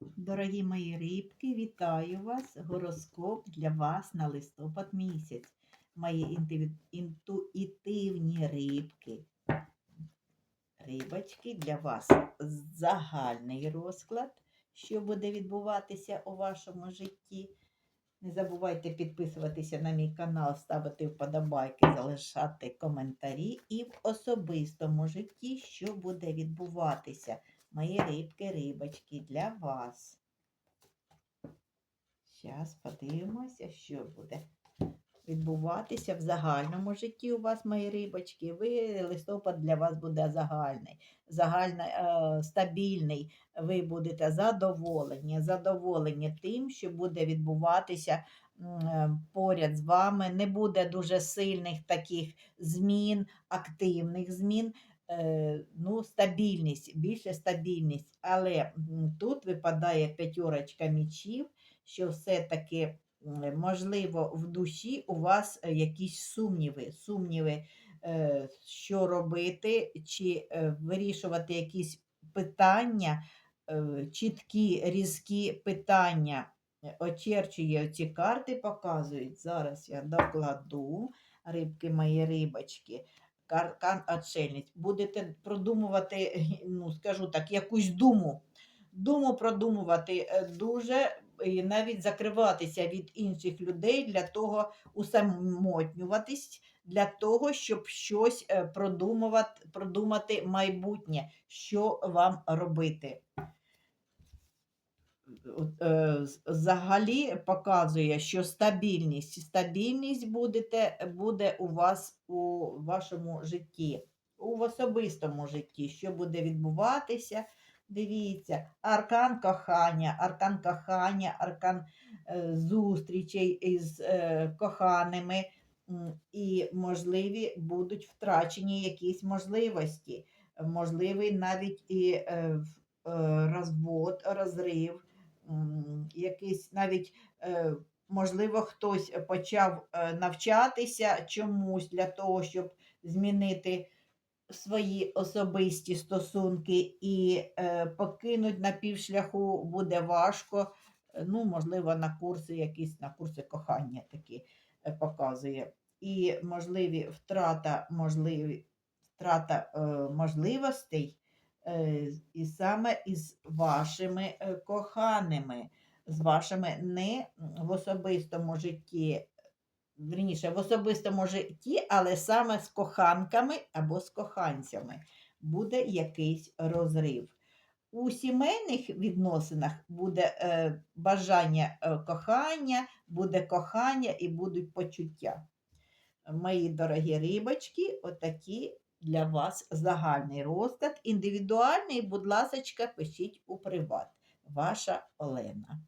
Дорогі мої рибки, вітаю вас! Гороскоп для вас на листопад місяць. Мої інтуїтивні рибки. Рибочки для вас загальний розклад, що буде відбуватися у вашому житті. Не забувайте підписуватися на мій канал, ставити вподобайки, залишати коментарі і в особистому житті, що буде відбуватися. Мої рибки, рибочки для вас. Зараз подивимося, що буде відбуватися в загальному житті у вас, мої рибочки. Ви листопад для вас буде загальний, загально, е, стабільний. Ви будете задоволені, задоволені тим, що буде відбуватися е, поряд з вами. Не буде дуже сильних таких змін, активних змін. Е, ну, стабільність, більше стабільність. Але тут випадає п'ятерочка мічів, що все-таки можливо в душі у вас е, якісь сумніви, сумніви, е, що робити, чи вирішувати якісь питання, чіткі, різкі питання. Очерчує ці карти, показують. Зараз я докладу рибки мої рибочки аркан отшельниць. Будете продумувати, ну скажу так, якусь думу. Думу продумувати е, дуже і навіть закриватися від інших людей для того, усамотнюватись, для того, щоб щось е, продумувати, продумати майбутнє, що вам робити. Е, Взагалі показує, що стабільність, стабільність будете, буде у вас у вашому житті, у особистому житті, що буде відбуватися. Дивіться, аркан кохання, аркан кохання, аркан е, зустрічей із е, коханими, і можливі будуть втрачені якісь можливості, можливий навіть і розвод, розрив якийсь навіть, е, можливо, хтось почав е, навчатися чомусь для того, щоб змінити свої особисті стосунки і е, покинуть на півшляху буде важко. Ну, можливо, на курси якісь, на курси кохання такі показує. І можливі втрата, можливі, втрата е, можливостей і саме із вашими е, коханими, з вашими не в особистому житті, вірніше, в особистому житті, але саме з коханками або з коханцями буде якийсь розрив. У сімейних відносинах буде е, бажання е, кохання, буде кохання і будуть почуття. Мої дорогі рибочки, отакі для вас загальний розклад. Індивідуальний, будь ласка, пишіть у приват. Ваша Олена.